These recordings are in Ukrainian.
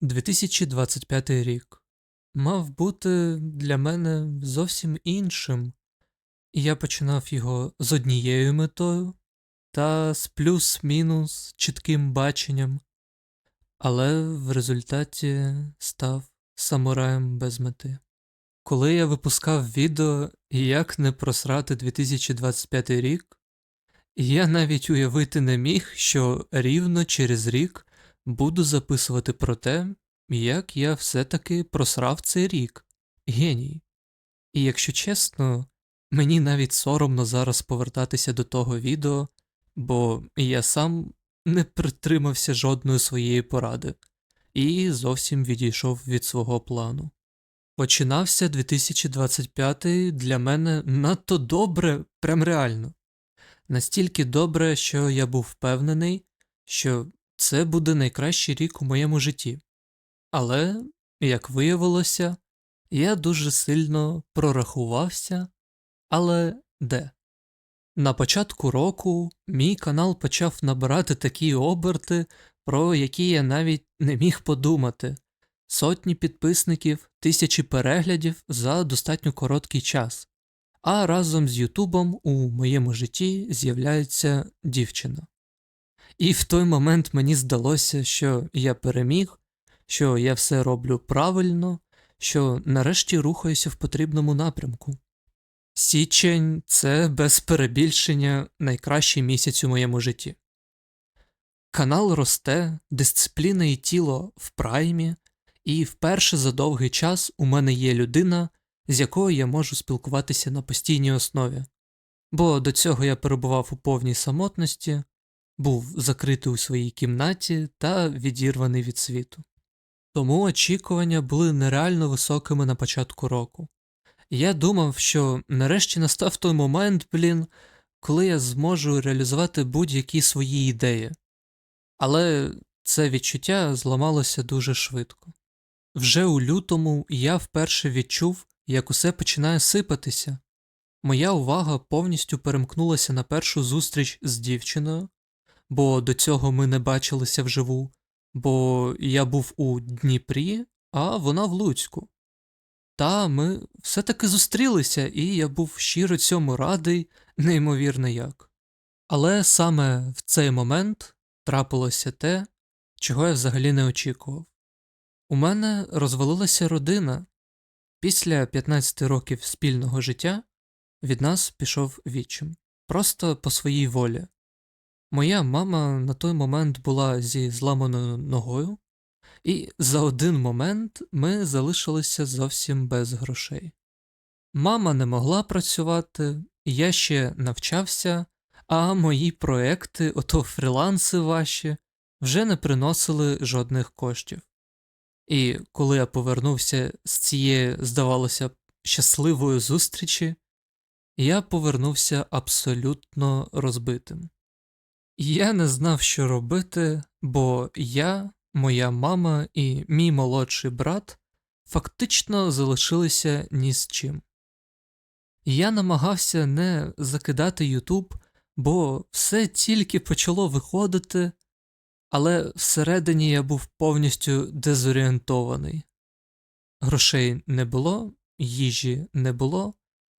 2025 рік мав бути для мене зовсім іншим, і я починав його з однією метою та з плюс-мінус чітким баченням, але в результаті став самураєм без мети. Коли я випускав відео як не просрати 2025 рік, я навіть уявити не міг, що рівно через рік буду записувати про те, як я все-таки просрав цей рік. Геній. І якщо чесно, мені навіть соромно зараз повертатися до того відео, бо я сам не притримався жодної своєї поради і зовсім відійшов від свого плану. Починався 2025 для мене надто добре, прям реально. Настільки добре, що я був впевнений, що це буде найкращий рік у моєму житті. Але, як виявилося, я дуже сильно прорахувався, але де? На початку року мій канал почав набирати такі оберти, про які я навіть не міг подумати сотні підписників, тисячі переглядів за достатньо короткий час. А разом з Ютубом у моєму житті з'являється дівчина. І в той момент мені здалося, що я переміг, що я все роблю правильно, що нарешті рухаюся в потрібному напрямку. Січень це без перебільшення найкращий місяць у моєму житті. Канал росте, дисципліна і тіло в праймі, і вперше за довгий час у мене є людина, з якою я можу спілкуватися на постійній основі, бо до цього я перебував у повній самотності, був закритий у своїй кімнаті та відірваний від світу. Тому очікування були нереально високими на початку року. Я думав, що нарешті настав той момент, блін, коли я зможу реалізувати будь-які свої ідеї. Але це відчуття зламалося дуже швидко. Вже у лютому я вперше відчув, як усе починає сипатися. Моя увага повністю перемкнулася на першу зустріч з дівчиною, бо до цього ми не бачилися вживу, бо я був у Дніпрі, а вона в Луцьку. Та ми все-таки зустрілися, і я був щиро цьому радий, неймовірно як. Але саме в цей момент трапилося те, чого я взагалі не очікував. У мене розвалилася родина. Після 15 років спільного життя від нас пішов відчим, просто по своїй волі. Моя мама на той момент була зі зламаною ногою, і за один момент ми залишилися зовсім без грошей. Мама не могла працювати, я ще навчався, а мої проекти, ото фріланси ваші, вже не приносили жодних коштів. І коли я повернувся з цієї, здавалося б, щасливої зустрічі, я повернувся абсолютно розбитим. Я не знав, що робити, бо я, моя мама і мій молодший брат фактично залишилися ні з чим. Я намагався не закидати Ютуб, бо все тільки почало виходити, але всередині я був повністю дезорієнтований. Грошей не було, їжі не було,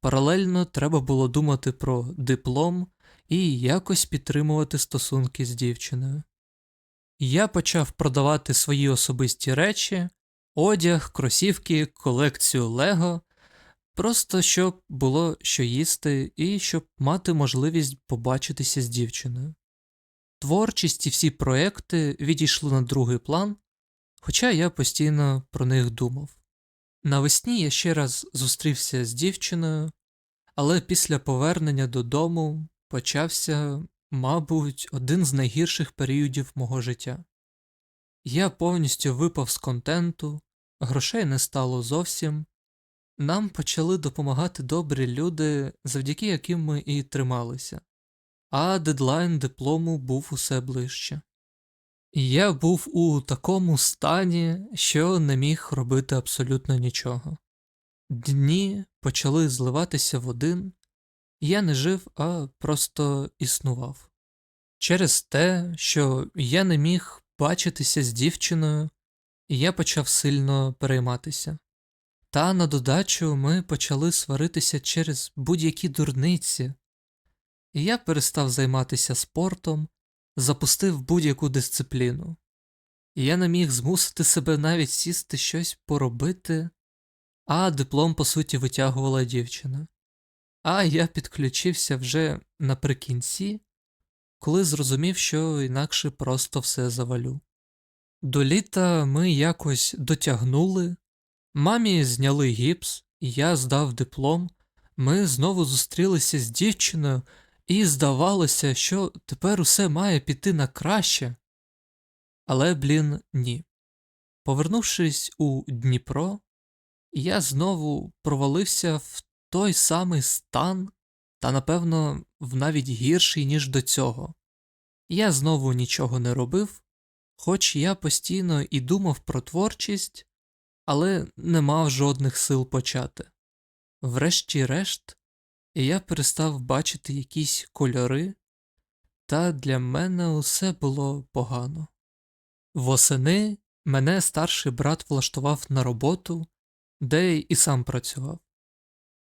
паралельно треба було думати про диплом і якось підтримувати стосунки з дівчиною. Я почав продавати свої особисті речі, одяг, кросівки, колекцію Лего, просто щоб було що їсти і щоб мати можливість побачитися з дівчиною. Творчість і всі проекти відійшли на другий план, хоча я постійно про них думав. Навесні я ще раз зустрівся з дівчиною, але після повернення додому почався, мабуть, один з найгірших періодів мого життя. Я повністю випав з контенту, грошей не стало зовсім. Нам почали допомагати добрі люди, завдяки яким ми і трималися а дедлайн диплому був усе ближче. І я був у такому стані, що не міг робити абсолютно нічого. Дні почали зливатися в один, я не жив, а просто існував. Через те, що я не міг бачитися з дівчиною, і я почав сильно перейматися. Та на додачу ми почали сваритися через будь-які дурниці, я перестав займатися спортом, запустив будь-яку дисципліну. Я не міг змусити себе навіть сісти щось поробити, а диплом, по суті, витягувала дівчина. А я підключився вже наприкінці, коли зрозумів, що інакше просто все завалю. До літа ми якось дотягнули, мамі зняли гіпс, я здав диплом. Ми знову зустрілися з дівчиною, і здавалося, що тепер усе має піти на краще. Але, блін, ні. Повернувшись у Дніпро, я знову провалився в той самий стан, та, напевно, в навіть гірший, ніж до цього. Я знову нічого не робив, хоч я постійно і думав про творчість, але не мав жодних сил почати. Врешті-решт, я перестав бачити якісь кольори, та для мене усе було погано. Восени мене старший брат влаштував на роботу, де і сам працював.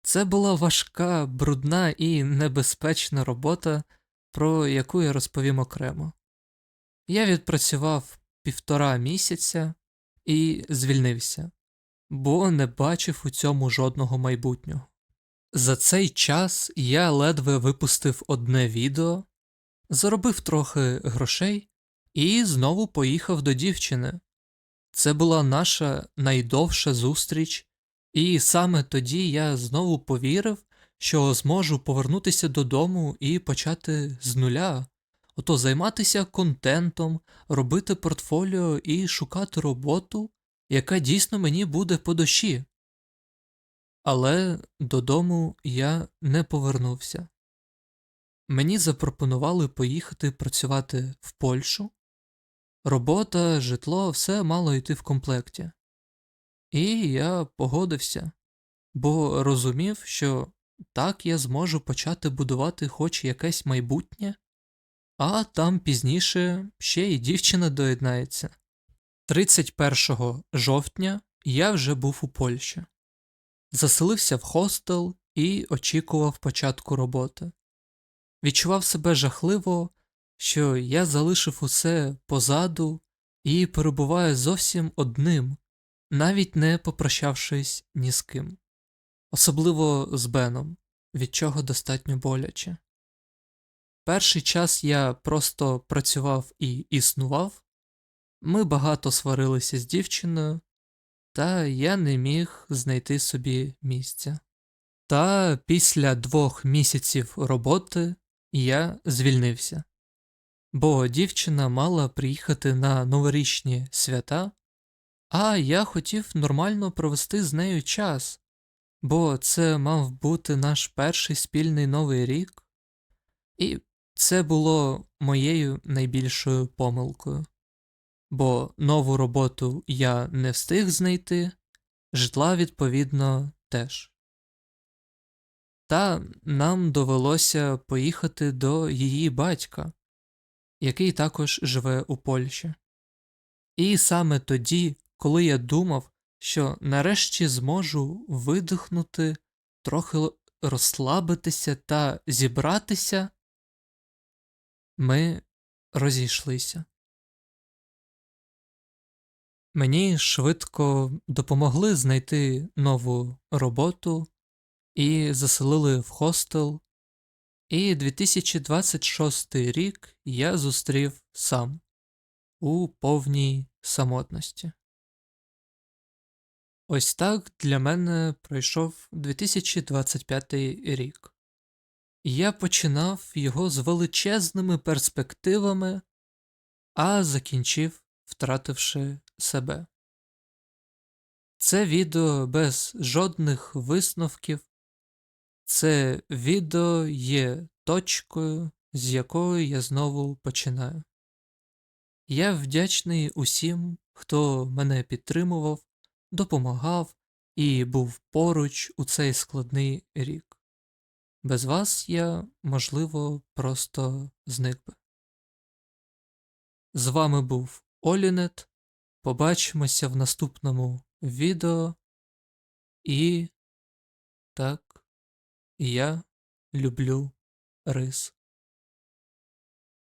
Це була важка, брудна і небезпечна робота, про яку я розповім окремо. Я відпрацював півтора місяця і звільнився, бо не бачив у цьому жодного майбутнього. За цей час я ледве випустив одне відео, заробив трохи грошей і знову поїхав до дівчини. Це була наша найдовша зустріч, і саме тоді я знову повірив, що зможу повернутися додому і почати з нуля, ото займатися контентом, робити портфоліо і шукати роботу, яка дійсно мені буде по душі. Але додому я не повернувся. Мені запропонували поїхати працювати в Польщу. Робота, житло, все мало йти в комплекті. І я погодився, бо розумів, що так я зможу почати будувати хоч якесь майбутнє, а там пізніше ще й дівчина доєднається. 31 жовтня я вже був у Польщі, заселився в хостел і очікував початку роботи. Відчував себе жахливо, що я залишив усе позаду і перебуваю зовсім одним, навіть не попрощавшись ні з ким, особливо з Беном, від чого достатньо боляче. Перший час я просто працював і існував, ми багато сварилися з дівчиною, та я не міг знайти собі місця. Та після двох місяців роботи я звільнився, бо дівчина мала приїхати на новорічні свята, а я хотів нормально провести з нею час, бо це мав бути наш перший спільний новий рік, і це було моєю найбільшою помилкою, бо нову роботу я не встиг знайти, житла, відповідно, теж. Та нам довелося поїхати до її батька, який також живе у Польщі. І саме тоді, коли я думав, що нарешті зможу видихнути, трохи розслабитися та зібратися, ми розійшлися. Мені швидко допомогли знайти нову роботу і заселили в хостел, і 2026 рік я зустрів сам у повній самотності. Ось так для мене пройшов 2025 рік. Я починав його з величезними перспективами, а закінчив, втративши себе. Це відео без жодних висновків, це відео є точкою, з якої я знову починаю. Я вдячний усім, хто мене підтримував, допомагав і був поруч у цей складний рік. Без вас я, можливо, просто зник би. З вами був Олінет. Побачимося в наступному відео. І так, я люблю рис.